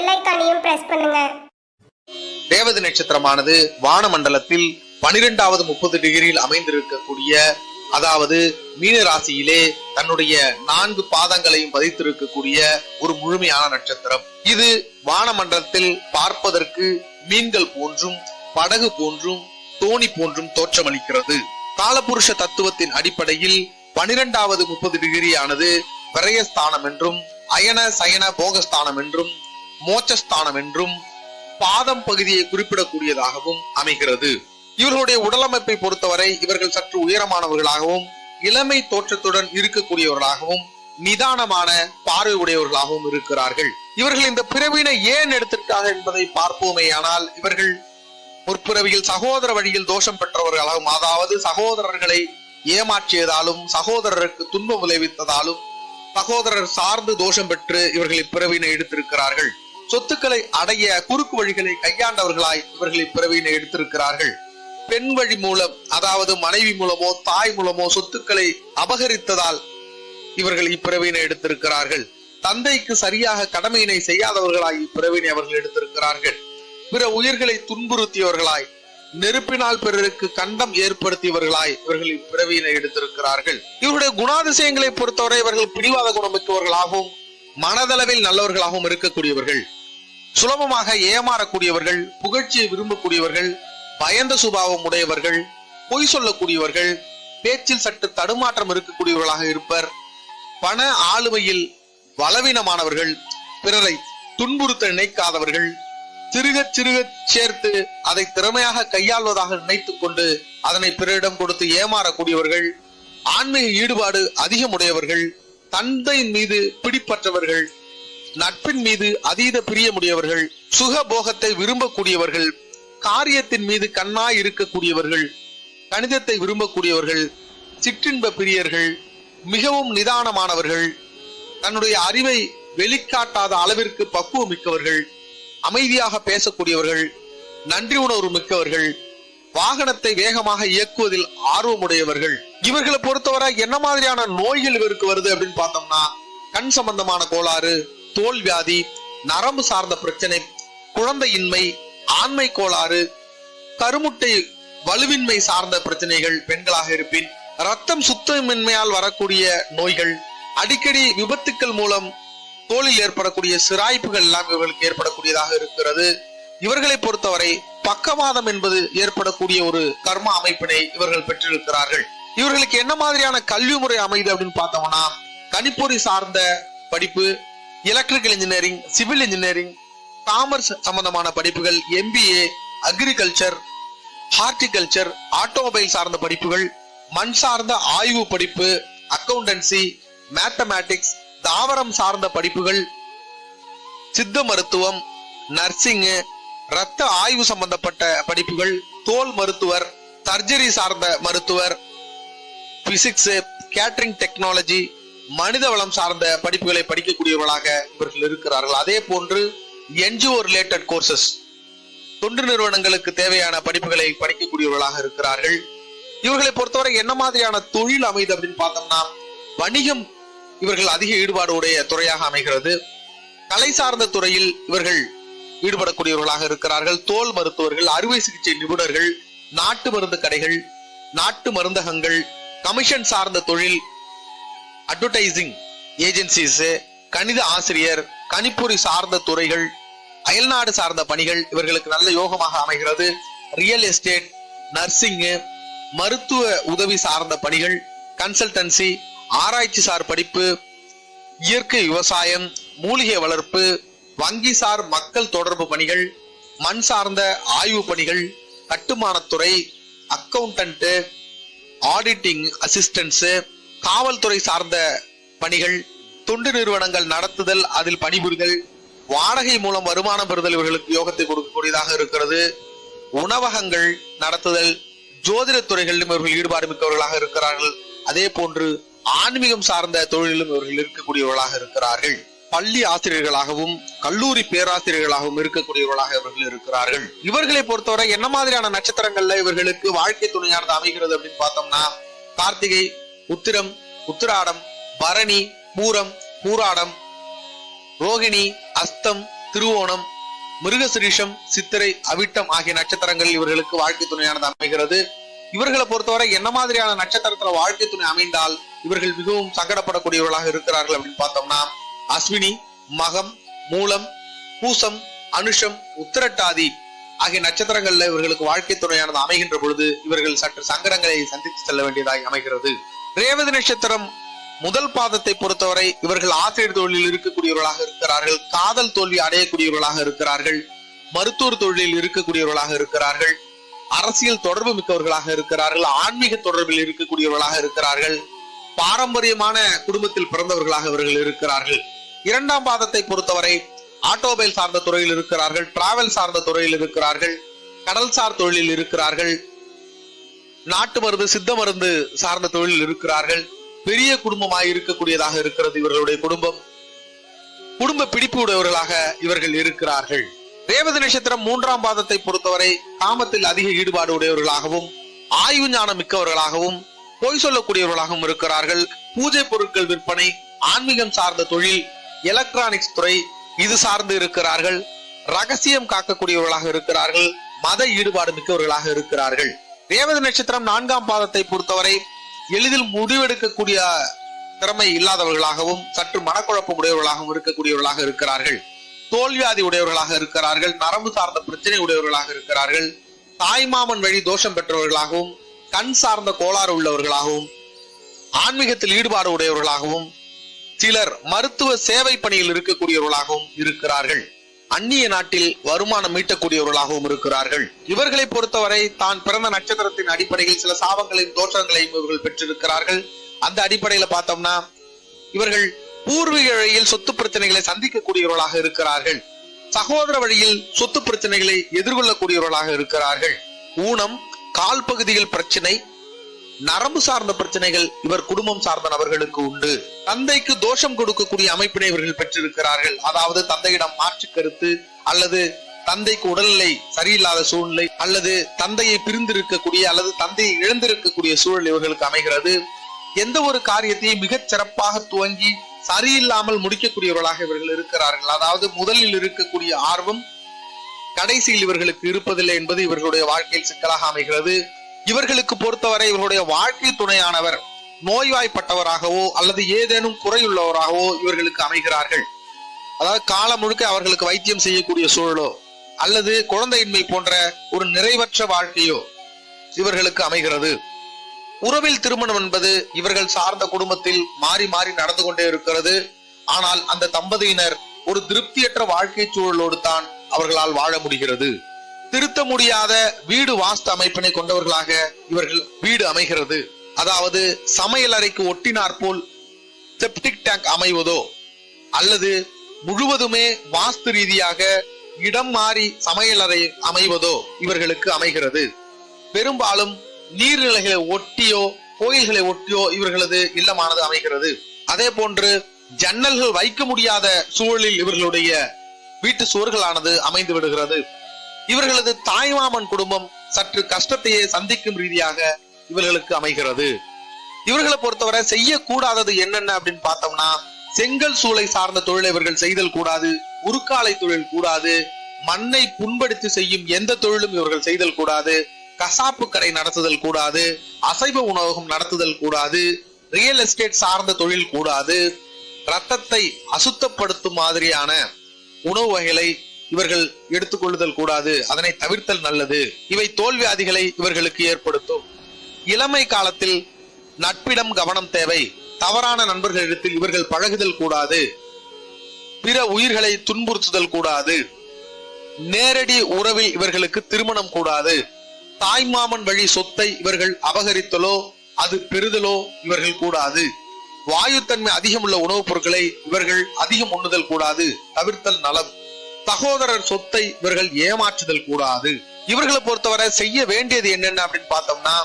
Bell ஐக்கானையும் press பண்ணுங்க. ரேவதி நட்சத்திரமானது வானமண்டலத்தில் பனிரெண்டாவது முப்பது டிகிரியில் அமைந்திருக்கக்கூடிய அதாவது மீன ராசியிலே தன்னுடைய நான்கு பாதங்களையும் பதித்திருக்கக்கூடிய ஒரு முழுமையான நட்சத்திரம். இது வானமண்டலத்தில் பார்ப்பதற்கு மீன்கள் போன்றும் படகு போன்றும் தோணி போன்றும் தோற்றமளிக்கிறது. காலபுருஷ தத்துவத்தின் அடிப்படையில் பனிரெண்டாவது முப்பது டிகிரியானது விரயஸ்தானம் என்றும் அயன சயன போகஸ்தானம் என்றும் மோட்சஸ்தானம் என்றும் பாதம் பகுதியை குறிப்பிடக்கூடியதாகவும் அமைகிறது. இவர்களுடைய உடலமைப்பை பொறுத்தவரை இவர்கள் சற்று உயரமானவர்களாகவும் இளமை தோற்றத்துடன் இருக்கக்கூடியவர்களாகவும் நிதானமான பார்வை உடையவர்களாகவும் இருக்கிறார்கள். இவர்கள் இந்த பிறவினை ஏன் எடுத்திருக்காங்க என்பதை பார்ப்போமேயானால் இவர்கள் முற்பிறவியில் சகோதர வழியில் தோஷம் பெற்றவர்களாகவும் அதாவது சகோதரர்களை ஏமாற்றியதாலும் சகோதரருக்கு துன்பம் விளைவித்ததாலும் சகோதரர் சார்ந்து தோஷம் பெற்று இவர்கள் இப்பிறவினை எடுத்திருக்கிறார்கள். சொத்துக்களை அடைய குறுக்கு வழிகளை கையாண்டவர்களாய் இவர்களை பிறவியினை எடுத்திருக்கிறார்கள். பெண் வழி மூலம் அதாவது மனைவி மூலமோ தாய் மூலமோ சொத்துக்களை அபகரித்ததால் இவர்கள் இப்பிறவினை எடுத்திருக்கிறார்கள். தந்தைக்கு சரியாக கடமையினை செய்யாதவர்களாய் இப்பிறவினை அவர்கள் எடுத்திருக்கிறார்கள். பிற உயிர்களை துன்புறுத்தியவர்களாய் நெருப்பினால் பிறருக்கு கண்டம் ஏற்படுத்தியவர்களாய் இவர்கள் இப்பிறவியினை எடுத்திருக்கிறார்கள். இவருடைய குணாதிசயங்களை பொறுத்தவரை இவர்கள் பிடிவாத குணமிக்கவர்களாகவும் மனதளவில் நல்லவர்களாகவும் இருக்கக்கூடியவர்கள். சுலபமாக ஏமாறக்கூடியவர்கள் புகழ்ச்சியை விரும்பக்கூடியவர்கள் பயந்த சுபாவம் உடையவர்கள் பொய் சொல்லக்கூடியவர்கள் பேச்சில் சற்று தடுமாற்றம் இருக்கக்கூடியவர்களாக இருப்பர். பண ஆளுமையில் பலவீனமானவர்கள் பிறரை துன்புறுத்த நினைக்காதவர்கள் சிறுக சிறுக சேர்த்து அதை திறமையாக கையாள்வதாக நினைத்துக் கொண்டு அதனை பிறரிடம் கொடுத்து ஏமாறக்கூடியவர்கள் ஆன்மீக ஈடுபாடு அதிகமுடையவர்கள் தந்தையின் மீது பிடிப்பற்றவர்கள் நட்பின் மீது அதீத பிரியமுடையவர்கள் சுக போகத்தை விரும்பக்கூடியவர்கள் காரியத்தின் மீது கண்ணாய் இருக்கக்கூடியவர்கள் கணிதத்தை விரும்பக்கூடியவர்கள் சிற்றின்ப பிரியர்கள் மிகவும் நிதானமானவர்கள் தன்னுடைய அறிவை வெளிக்காட்டாத அளவிற்கு பக்குவம் மிக்கவர்கள் அமைதியாக பேசக்கூடியவர்கள் நன்றி உணர்வு மிக்கவர்கள் வாகனத்தை வேகமாக இயக்குவதில் ஆர்வமுடையவர்கள். இவர்களை பொறுத்தவரை என்ன மாதிரியான நோய்கள் இவருக்கு வருது அப்படின்னு பார்த்தோம்னா கண் சம்பந்தமான கோளாறு தோல் வியாதி நரம்பு சார்ந்த பிரச்சனை குழந்தையின்மை ஆண்மை கோளாறு கருமுட்டை வலுவின்மை சார்ந்த பிரச்சனைகள் பெண்களாக இருப்பின் ரத்தம் சுத்தமின்மையால் வரக்கூடிய நோய்கள் அடிக்கடி விபத்துக்கள் மூலம் தோலில் ஏற்படக்கூடிய சிராய்ப்புகள் எல்லாம் இவர்களுக்கு ஏற்படக்கூடியதாக இருக்கிறது. இவர்களை பொறுத்தவரை பக்கவாதம் என்பது ஏற்படக்கூடிய ஒரு கர்ம அமைப்பினை இவர்கள் பெற்றிருக்கிறார்கள். இவர்களுக்கு என்ன மாதிரியான கல்வி முறை அமைது அப்படின்னு பார்த்தோம்னா கணிப்பொறி சார்ந்த படிப்பு electrical engineering civil engineering commerce சம்பந்தமான படிப்புகள் எம்பிஏ அக்ரிகல்ச்சர் ஹார்டிகல்ச்சர் ஆட்டோமொபைல் சார்ந்த படிப்புகள் மண் சார்ந்த ஆய்வு படிப்பு அக்கௌண்டன்சி மேத்தமேட்டிக்ஸ் தாவரம் சார்ந்த படிப்புகள் சித்த மருத்துவம் நர்சிங் ரத்த ஆய்வு சம்பந்தப்பட்ட படிப்புகள் தோல் மருத்துவர் சர்ஜரி சார்ந்த மருத்துவர் பிசிக்ஸ் கேட்டரிங் டெக்னாலஜி மனித வளம் சார்ந்த படிப்புகளை படிக்கக்கூடியவர்களாக இவர்கள் இருக்கிறார்கள். அதே போன்று என்ஜிஓ ரிலேட்டட் கோர்சஸ் தொண்டு நிறுவனங்களுக்கு தேவையான படிப்புகளை படிக்கக்கூடியவர்களாக இருக்கிறார்கள். இவர்களை பொறுத்தவரை என்ன மாதிரியான தொழில் அமைது அப்படின்னு பார்த்தோம்னா வணிகம் இவர்கள் அதிக ஈடுபாடு உடைய துறையாக அமைகிறது. கலை சார்ந்த துறையில் இவர்கள் ஈடுபடக்கூடியவர்களாக இருக்கிறார்கள். தோல் மருத்துவர்கள் அறுவை சிகிச்சை நிபுணர்கள் நாட்டு மருந்து கடைகள் நாட்டு மருந்தகங்கள் கமிஷன் சார்ந்த தொழில் அட்வர்டைசிங் ஏஜென்சிஸ் கணித ஆசிரியர் கணிப்பொறி சார்ந்த துறைகள் அயல்நாடு சார்ந்த பணிகள் இவர்களுக்கு நல்ல யோகமாக அமைகிறது. ரியல் எஸ்டேட் நர்சிங்கு மருத்துவ உதவி சார்ந்த பணிகள் கன்சல்டன்சி ஆராய்ச்சி சார் படிப்பு இயற்கை விவசாயம் மூலிகை வளர்ப்பு வங்கி சார் மக்கள் தொடர்பு பணிகள் மண் சார்ந்த ஆய்வு பணிகள் கட்டுமானத்துறை அக்கவுண்டன்ட் ஆடிட்டிங் அசிஸ்டன்ஸு காவல்துறை சார்ந்த பணிகள் தொண்டு நிறுவனங்கள் நடத்துதல் அதில் பணிபுரிதல் வாடகை மூலம் வருமானம் பெறுதல் இவர்களுக்கு யோகத்தை கொடுக்கக்கூடியதாக இருக்கிறது. உணவகங்கள் நடத்துதல் ஜோதிட துறைகளிலும் இவர்கள் ஈடுபாடு மிக்கவர்களாக இருக்கிறார்கள். அதே போன்று ஆன்மீகம் சார்ந்த தொழிலிலும் இவர்கள் இருக்கக்கூடியவர்களாக இருக்கிறார்கள். பள்ளி ஆசிரியர்களாகவும் கல்லூரி பேராசிரியர்களாகவும் இருக்கக்கூடியவர்களாக இவர்கள் இருக்கிறார்கள். இவர்களை பொறுத்தவரை என்ன மாதிரியான நட்சத்திரங்கள்ல இவர்களுக்கு வாழ்க்கை துணையானது அமைகிறது அப்படின்னு பார்த்தோம்னா கார்த்திகை உத்திரம் உத்திராடம் பரணி பூரம் பூராடம் ரோகிணி அஸ்தம் திருவோணம் மிருகசிரீஷம் சித்திரை அவிட்டம் ஆகிய நட்சத்திரங்கள் இவர்களுக்கு வாழ்க்கை துணையானது அமைகிறது. இவர்களை பொறுத்தவரை என்ன மாதிரியான நட்சத்திரத்துல வாழ்க்கை துணை அமைந்தால் இவர்கள் மிகவும் சங்கடப்படக்கூடியவர்களாக இருக்கிறார்கள் அப்படின்னு பார்த்தோம்னா அஸ்வினி மகம் மூலம் பூசம் அனுஷம் உத்திரட்டாதி ஆகிய நட்சத்திரங்கள்ல இவர்களுக்கு வாழ்க்கை துணையானது அமைகின்ற பொழுது இவர்கள் சற்று சங்கடங்களை சந்தித்து செல்ல வேண்டியதாய் அமைகிறது. ரேவதி நட்சத்திரம் முதல் பாதத்தை பொறுத்தவரை இவர்கள் ஆசிரியர் தொழிலில் இருக்கக்கூடியவர்களாக இருக்கிறார்கள். காதல் தோல்வி அடையக்கூடியவர்களாக இருக்கிறார்கள். மருத்துவர் தொழிலில் இருக்கக்கூடியவர்களாக இருக்கிறார்கள். அரசியல் தொடர்பு மிக்கவர்களாக இருக்கிறார்கள். ஆன்மீக தொடர்பில் இருக்கக்கூடியவர்களாக இருக்கிறார்கள். பாரம்பரியமான குடும்பத்தில் பிறந்தவர்களாக இவர்கள் இருக்கிறார்கள். இரண்டாம் பாதத்தை பொறுத்தவரை ஆட்டோமொபைல் சார்ந்த துறையில் இருக்கிறார்கள். டிராவல் சார்ந்த துறையில் இருக்கிறார்கள். கடல்சார் தொழிலில் இருக்கிறார்கள். நாட்டு மருந்து சித்த மருந்து சார்ந்த தொழிலில் இருக்கிறார்கள். பெரிய குடும்பமாய் இருக்கக்கூடியதாக இருக்கிறது இவர்களுடைய குடும்பம். குடும்ப பிடிப்பு உடையவர்களாக இவர்கள் இருக்கிறார்கள். ரேவதி நட்சத்திரம் மூன்றாம் பாதத்தை பொறுத்தவரை காமத்தில் அதிக ஈடுபாடு உடையவர்களாகவும் ஆய்வு ஞானம் மிக்கவர்களாகவும் பொய் சொல்லக்கூடியவர்களாகவும் இருக்கிறார்கள். பூஜை பொருட்கள் விற்பனை ஆன்மீகம் சார்ந்த தொழில் எலக்ட்ரானிக்ஸ் துறை இது சார்ந்து இருக்கிறார்கள். ரகசியம் காக்கக்கூடியவர்களாக இருக்கிறார்கள். மத ஈடுபாடு மிக்கவர்களாக இருக்கிறார்கள். ரேவதி நட்சத்திரம் நான்காம் பாதத்தை பொறுத்தவரை எளிதில் முடிவெடுக்கக்கூடிய திறமை இல்லாதவர்களாகவும் சற்று மனக்குழப்பம் உடையவர்களாகவும் இருக்கக்கூடியவர்களாக இருக்கிறார்கள். தோல்வியாதி உடையவர்களாக இருக்கிறார்கள். நரம்பு சார்ந்த பிரச்சனை உடையவர்களாக இருக்கிறார்கள். தாய்மாமன் வழி தோஷம் பெற்றவர்களாகவும் கண் சார்ந்த கோளாறு உள்ளவர்களாகவும் ஆன்மீகத்தில் ஈடுபாடு உடையவர்களாகவும் சிலர் மருத்துவ சேவை பணியில் இருக்கக்கூடியவர்களாகவும் இருக்கிறார்கள். அந்நிய நாட்டில் வருமானம் மீட்டக்கூடியவர்களாகவும் இருக்கிறார்கள். இவர்களை பொறுத்தவரை தான் பிறந்த நட்சத்திரத்தின் அடிப்படையில் சில சாபங்களையும் தோற்றங்களையும் இவர்கள் பெற்றிருக்கிறார்கள். அந்த அடிப்படையில பார்த்தோம்னா இவர்கள் பூர்வீக வழியில் சொத்து பிரச்சனைகளை சந்திக்கக்கூடியவர்களாக இருக்கிறார்கள். சகோதர வழியில் சொத்து பிரச்சனைகளை எதிர்கொள்ளக்கூடியவர்களாக இருக்கிறார்கள். ஊனம் கால் பகுதியில் பிரச்சனை நரம்பு சார்ந்த பிரச்சனைகள் இவர் குடும்பம் சார்ந்த நபர்களுக்கு உண்டு. தந்தைக்கு தோஷம் கொடுக்கக்கூடிய அமைப்பினை இவர்கள் பெற்றிருக்கிறார்கள். அதாவது தந்தையிடம் மாற்று கருத்து அல்லது தந்தைக்கு உடல்நிலை சரியில்லாத சூழ்நிலை அல்லது தந்தையை பிரிந்திருக்கக்கூடிய அல்லது தந்தையை இழந்திருக்கக்கூடிய சூழல் இவர்களுக்கு அமைகிறது. எந்த ஒரு காரியத்தையும் மிகச் சிறப்பாக துவங்கி சரியில்லாமல் முடிக்கக்கூடியவர்களாக இவர்கள் இருக்கிறார்கள். அதாவது முதலில் இருக்கக்கூடிய ஆர்வம் கடைசியில் இவர்களுக்கு இருப்பதில்லை என்பது இவர்களுடைய வாழ்க்கையில் சிக்கலாக அமைகிறது. இவர்களுக்கு பொறுத்தவரை இவர்களுடைய வாழ்க்கை துணையானவர் நோய்வாய்ப்பட்டவராகவோ அல்லது ஏதேனும் குறையுள்ளவராகவோ இவர்களுக்கு அமைகிறார்கள். அதாவது காலம் முழுக்க அவர்களுக்கு வைத்தியம் செய்யக்கூடிய சூழலோ அல்லது குழந்தையின்மை போன்ற ஒரு நிறைவற்ற வாழ்க்கையோ இவர்களுக்கு அமைகிறது. உறவில் திருமணம் என்பது இவர்கள் சார்ந்த குடும்பத்தில் மாறி மாறி நடந்து கொண்டே இருக்கிறது. ஆனால் அந்த தம்பதியினர் ஒரு திருப்தியற்ற வாழ்க்கை சூழலோடு தான் அவர்களால் வாழ முடிகிறது. திருத்த முடியாத வீடு வாஸ்து அமைப்பினை கொண்டவர்களாக இவர்கள் வீடு அமைகிறது. அதாவது சமையல் அறைக்கு ஒட்டினார் போல் செப்டிக் டேங்க் அமைவதோ அல்லது முழுவதுமே வாஸ்து ரீதியாக இடம் மாறி சமையல் அறை அமைவதோ இவர்களுக்கு அமைகிறது. பெரும்பாலும் நீர்நிலைகளை ஒட்டியோ கோயில்களை ஒட்டியோ இவர்களது இல்லமானது அமைகிறது. அதே போன்று ஜன்னல்கள் வைக்க முடியாத சூழலில் இவர்களுடைய வீட்டு சுவர்களானது அமைந்து விடுகிறது. இவர்களது தாய்மாமன் குடும்பம் சற்று கஷ்டத்தையே சந்திக்கும் ரீதியாக இவர்களுக்கு அமைகிறது. இவர்களை பொறுத்தவரை செய்யக்கூடாதது என்னென்ன அப்படின்னு பார்த்தோம்னா செங்கல் சூளை சார்ந்த தொழிலை இவர்கள் செய்தல் கூடாது உருக்காலை தொழில் கூடாது மண்ணை புண்படுத்தி செய்யும் எந்த தொழிலும் இவர்கள் செய்தல் கூடாது கசாப்பு கடை நடத்துதல் கூடாது அசைவ உணவகம் நடத்துதல் கூடாது ரியல் எஸ்டேட் சார்ந்த தொழில் கூடாது ரத்தத்தை அசுத்தப்படுத்தும் மாதிரியான உணவு வகைகளை இவர்கள் எடுத்துக்கொள்ளுதல் கூடாது அதனை தவிர்த்தல் நல்லது. இவை தோல்வியாதிகளை இவர்களுக்கு ஏற்படுத்தும். இளமை காலத்தில் நட்பிடம் கவனம் தேவை. தவறான நண்பர்களிடத்தில் இவர்கள் பழகுதல் கூடாது. பிற உயிர்களை துன்புறுத்துதல் கூடாது. நேரடி உறவில் இவர்களுக்கு திருமணம் கூடாது. தாய்மாமன் வழி சொத்தை இவர்கள் அபகரித்தலோ அது பெறுதலோ இவர்கள் கூடாது. வாயுத்தன்மை அதிகம் உள்ள உணவுப் பொருட்களை இவர்கள் அதிகம் உண்ணுதல் கூடாது. தவிர்த்தல் நலம். சகோதரர் சொத்தை இவர்கள் ஏமாற்றுதல் கூடாது. இவர்களை பொறுத்தவரை செய்ய வேண்டியது என்னென்ன அப்படின்னு பார்த்தோம்னா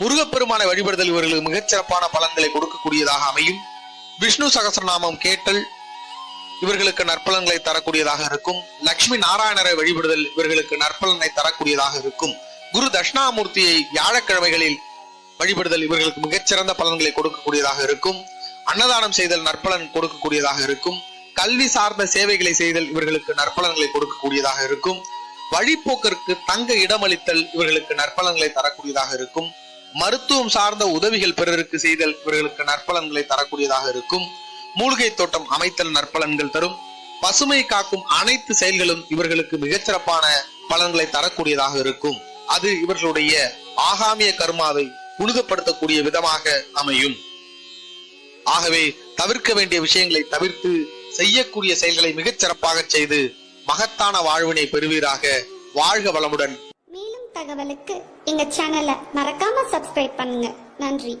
முருகப்பெருமானை வழிபடுதல் இவர்களுக்கு மிகச்சிறப்பான பலன்களை கொடுக்கக்கூடியதாக அமையும். விஷ்ணு சகசரநாமம் கேட்டல் இவர்களுக்கு நற்பலன்களை தரக்கூடியதாக இருக்கும். லட்சுமி நாராயணரை வழிபடுதல் இவர்களுக்கு நற்பலனை தரக்கூடியதாக இருக்கும். குரு தட்சிணாமூர்த்தியை வியாழக்கிழமைகளில் வழிபடுதல் இவர்களுக்கு மிகச்சிறந்த பலன்களை கொடுக்கக்கூடியதாக இருக்கும். அன்னதானம் செய்தல் நற்பலன் கொடுக்கக்கூடியதாக இருக்கும். கல்வி சார்ந்த சேவைகளை செய்தல் இவர்களுக்கு நற்பலன்களை கொடுக்கக்கூடியதாக இருக்கும். வழிப்போக்கருக்கு தங்க இடமளித்தல் இவர்களுக்கு நற்பலன்களை தரக்கூடியதாக இருக்கும். மருத்துவம் சார்ந்த உதவிகள் பிறருக்கு செய்தல் இவர்களுக்கு நற்பலன்களை தரக்கூடியதாக இருக்கும். மூலிகை தோட்டம் அமைத்தல் நற்பலன்கள் தரும். பசுமை காக்கும் அனைத்து செயல்களும் இவர்களுக்கு மிகச்சிறப்பான பலன்களை தரக்கூடியதாக இருக்கும். அது இவர்களுடைய ஆகாமிய கர்மாவை புனிதப்படுத்தக்கூடிய விதமாக அமையும். ஆகவே தவிர்க்க வேண்டிய விஷயங்களை தவிர்த்து செய்யக்கூடிய செயல்களை மிகச் சிறப்பாக செய்து மகத்தான வாழ்வினை பெறுவீராக. வாழ்க வளமுடன். மேலும் தகவலுக்கு எங்க சேனலை மறக்காம சப்ஸ்கிரைப் பண்ணுங்க. நன்றி.